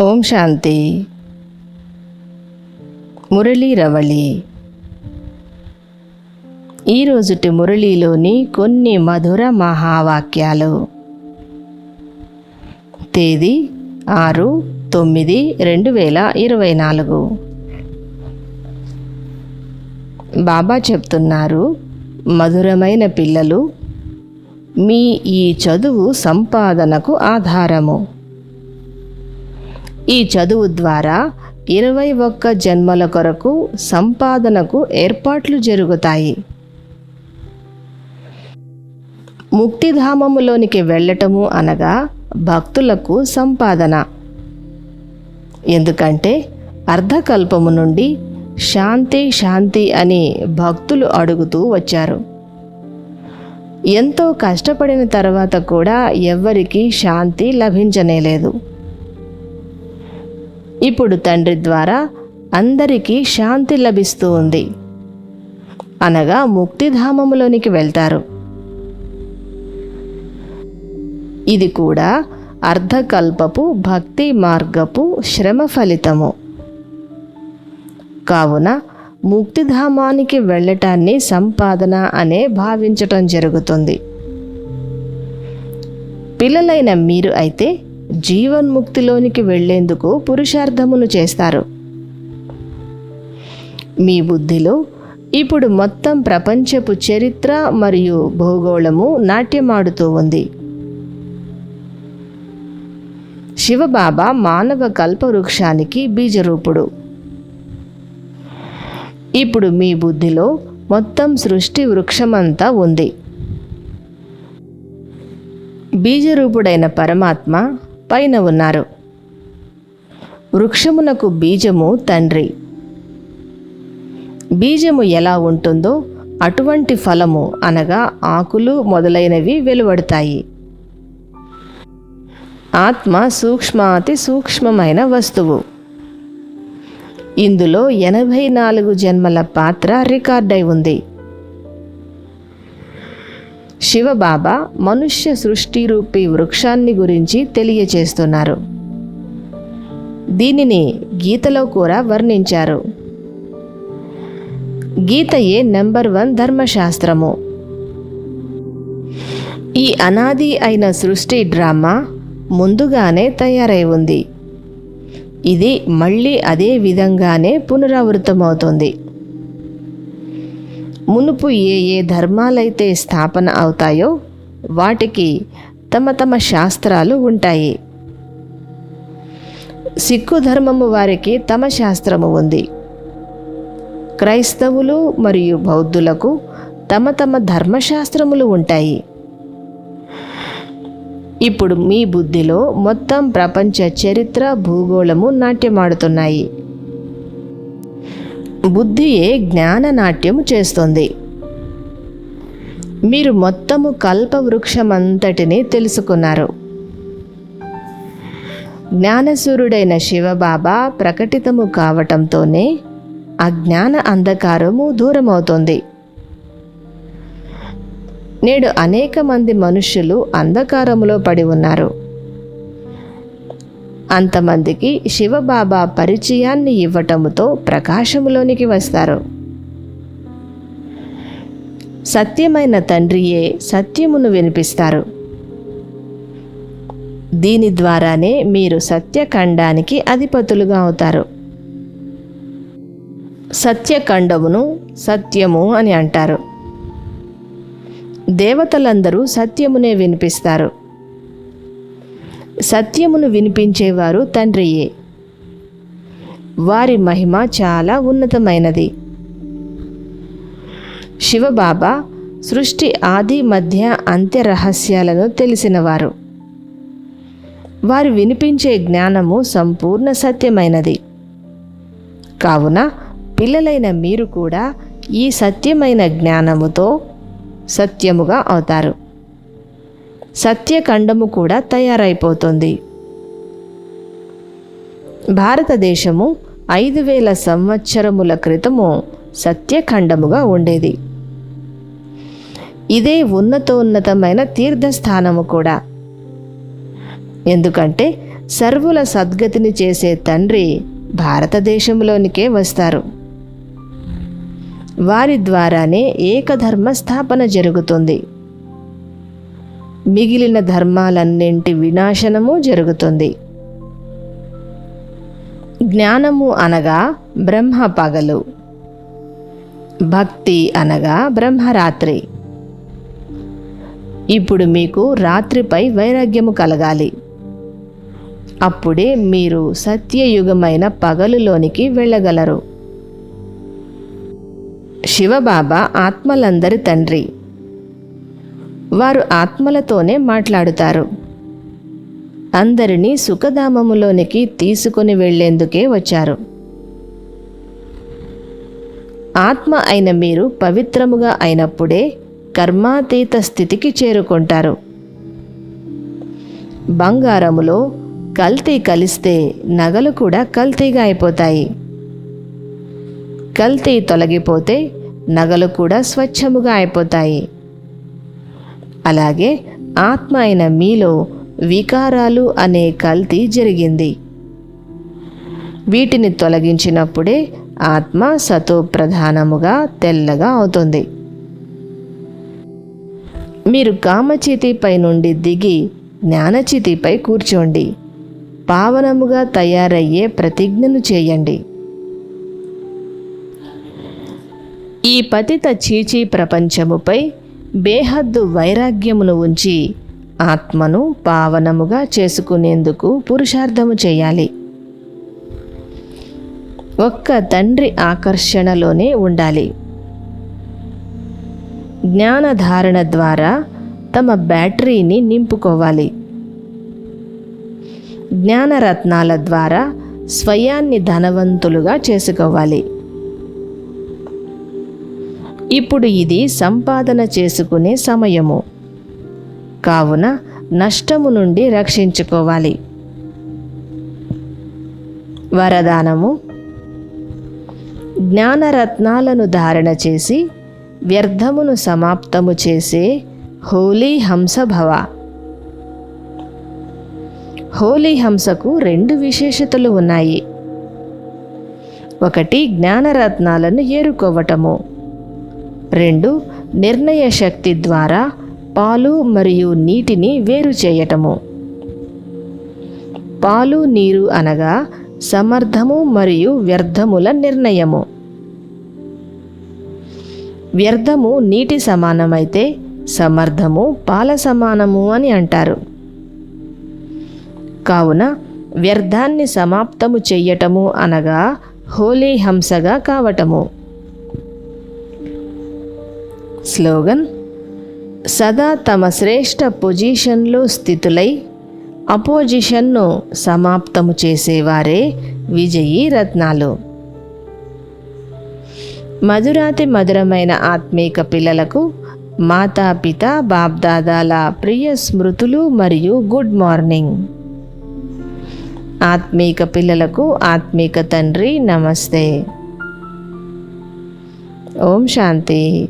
ఓం శాంతి. మురళీ రవళి. ఈరోజుటి మురళీలోని కొన్ని మధుర మహావాక్యాలు. తేదీ ఆరు తొమ్మిది రెండు వేల ఇరవై నాలుగు. బాబా చెప్తున్నారు మధురమైన పిల్లలు మీ ఈ చదువు సంపాదనకు ఆధారము. ఈ చదువు ద్వారా ఇరవై ఒక్క జన్మల కొరకు సంపాదనకు ఏర్పాట్లు జరుగుతాయి. ముక్తిధామములోనికి వెళ్ళటము అనగా భక్తులకు సంపాదన. ఎందుకంటే అర్ధకల్పము నుండి శాంతి శాంతి అని భక్తులు అడుగుతూ వచ్చారు. ఎంతో కష్టపడిన తర్వాత కూడా ఎవ్వరికీ శాంతి లభించనేలేదు. ఇప్పుడు తండ్రి ద్వారా అందరికీ శాంతి లభిస్తూ ఉంది. అనగా ముక్తిధామములోనికి వెళ్తారు. ఇది కూడా అర్ధకల్పపు భక్తి మార్గపు శ్రమ ఫలితము. కావున ముక్తిధామానికి వెళ్ళటాన్ని సంపాదన అనే భావించటం జరుగుతుంది. పిల్లలైన మీరు అయితే జీవన్ముక్తిలోనికి వెళ్ళేందుకు పురుషార్థమును చేస్తారు. మీ బుద్ధిలో ఇప్పుడు మొత్తం ప్రపంచపు చరిత్ర మరియు భూగోళము నాట్యమాడుతూ ఉంది. శివబాబా మానవ కల్పవృక్షానికి బీజరూపుడు. ఇప్పుడు మీ బుద్ధిలో మొత్తం సృష్టి వృక్షమంతా ఉంది. బీజరూపుడైన పరమాత్మ పైన ఉన్నారు. వృక్షమునకు బీజము తండ్రి. బీజము ఎలా ఉంటుందో అటువంటి ఫలము అనగా ఆకులు మొదలైనవి వెలువడతాయి. ఆత్మ సూక్ష్మాతి సూక్ష్మమైన వస్తువు. ఇందులో ఎనభై నాలుగు జన్మల పాత్ర రికార్డై ఉంది. శివబాబా మనుష్య సృష్టి రూపీ వృక్షాన్ని గురించి తెలియచేస్తున్నారు దీనిని గీతలో కూడా వర్ణించారు. గీతయే నెంబర్ వన్ ధర్మశాస్త్రము. ఈ అనాది అయిన సృష్టి డ్రామా ముందుగానే తయారై ఉంది. ఇది మళ్ళీ అదే విధంగానే పునరావృతమవుతుంది. మునుపు ఏ ఏ ధర్మాలైతే స్థాపన అవుతాయో వాటికి తమ తమ శాస్త్రాలు ఉంటాయి. సిక్కు ధర్మము వారికి తమ శాస్త్రము ఉంది. క్రైస్తవులు మరియు బౌద్ధులకు తమ తమ ధర్మశాస్త్రములు ఉంటాయి. ఇప్పుడు మీ బుద్ధిలో మొత్తం ప్రపంచ చరిత్ర భూగోళము నాట్యమాడుతున్నాయి. బుద్ధియే జ్ఞాననాట్యము చేస్తుంది. మీరు మొత్తము కల్పవృక్షమంతటిని తెలుసుకున్నారు. జ్ఞానసూరుడైన శివబాబా ప్రకటితము కావటంతోనే అజ్ఞాన అంధకారము దూరమవుతుంది. నేడు అనేక మంది మనుష్యులు అంధకారములో పడి ఉన్నారు. అంతమందికి శివబాబా పరిచయాన్ని ఇవ్వటముతో ప్రకాశములోనికి వస్తారు. సత్యమైన తండ్రియే సత్యమును వినిపిస్తారు. దీని ద్వారానే మీరు సత్యఖండానికి అధిపతులుగా అవుతారు. సత్యఖండమును సత్యము అని అంటారు. దేవతలందరూ సత్యమునే వినిపిస్తారు. సత్యమును వినిపించేవారు తండ్రియే. వారి మహిమ చాలా ఉన్నతమైనది. శివబాబా సృష్టి ఆది మధ్య అంత్య రహస్యాలను తెలిసినవారు. వారు వినిపించే జ్ఞానము సంపూర్ణ సత్యమైనది. కావున పిల్లలైన మీరు కూడా ఈ సత్యమైన జ్ఞానముతో సత్యముగా అవుతారు. సత్యఖండము కూడా తయారైపోతుంది. భారతదేశము ఐదు వేల సంవత్సరముల క్రితము సత్యఖండముగా ఉండేది. ఇదే ఉన్నతోన్నతమైన తీర్థస్థానము కూడా. ఎందుకంటే సర్వుల సద్గతిని చేసే తండ్రి భారతదేశంలోనికే వస్తారు. వారి ద్వారానే ఏకధర్మ స్థాపన జరుగుతుంది. మిగిలిన ధర్మాలన్నింటి వినాశనము జరుగుతుంది. జ్ఞానము అనగా బ్రహ్మ పగలు. భక్తి అనగా బ్రహ్మరాత్రి. ఇప్పుడు మీకు రాత్రిపై వైరాగ్యము కలగాలి. అప్పుడే మీరు సత్యయుగమైన పగలులోనికి వెళ్ళగలరు. శివబాబా ఆత్మలందరి తండ్రి. వారు ఆత్మలతోనే మాట్లాడుతారు. అందరినీ సుఖధామములోనికి తీసుకుని వెళ్ళేందుకే వచ్చారు. ఆత్మ అయిన మీరు పవిత్రముగా అయినప్పుడే కర్మాతీత స్థితికి చేరుకుంటారు. బంగారములో కల్తీ కలిస్తే నగలు కూడా కల్తీగా అయిపోతాయి. కల్తీ తొలగిపోతే నగలు కూడా స్వచ్ఛముగా అయిపోతాయి. అలాగే ఆత్మ అయిన మీలో వికారాలు అనే కల్తీ జరిగింది. వీటిని తొలగించినప్పుడే ఆత్మ సతో ప్రధానముగా తెల్లగా అవుతుంది. మీరు కామచితిపై నుండి దిగి జ్ఞానచితిపై కూర్చోండి. పావనముగా తయారయ్యే ప్రతిజ్ఞను చేయండి. ఈ పతిత చీచీ ప్రపంచముపై బేహద్దు వైరాగ్యమును ఉంచి ఆత్మను పావనముగా చేసుకునేందుకు పురుషార్థము చేయాలి. ఒక్క తండ్రి ఆకర్షణలోనే ఉండాలి. జ్ఞానధారణ ద్వారా తమ బ్యాటరీని నింపుకోవాలి. జ్ఞానరత్నాల ద్వారా స్వయాన్ని ధనవంతులుగా చేసుకోవాలి. ఇప్పుడు ఇది సంపాదన చేసుకునే సమయము. కావున నష్టము నుండి రక్షించుకోవాలి. వరదానము. జ్ఞానరత్నాలను ధారణ చేసి వ్యర్థమును సమాప్తము చేసే హోలీ హంస భవ హోలీ హంసకు రెండు విశేషతలు ఉన్నాయి. ఒకటి జ్ఞానరత్నాలను ఏరుకోవటము. రెండు నిర్ణయ శక్తి ద్వారా పాలు మరియు నీటిని వేరు చేయటము. పాలు నీరు అనగా సమర్థము మరియు వ్యర్థముల నిర్ణయము. వ్యర్థము నీటి సమానమైతే సమర్థము పాల సమానము అని అంటారు. కావున వ్యర్థాన్ని సమాప్తము చెయ్యటము అనగా హోలీ హంసగా కావటము. స్లోగన్ సదా తమ శ్రేష్ట పొజిషన్లో స్థితులై అపోజిషన్ను సమాప్తము చేసేవారే విజయీ రత్నాలు. మధురాతి మధురమైన ఆత్మీక పిల్లలకు మాతాపిత బాబ్దాదాల ప్రియ స్మృతులు మరియు గుడ్ మార్నింగ్. ఆత్మీక పిల్లలకు ఆత్మీక తండ్రి నమస్తే. ఓం శాంతి.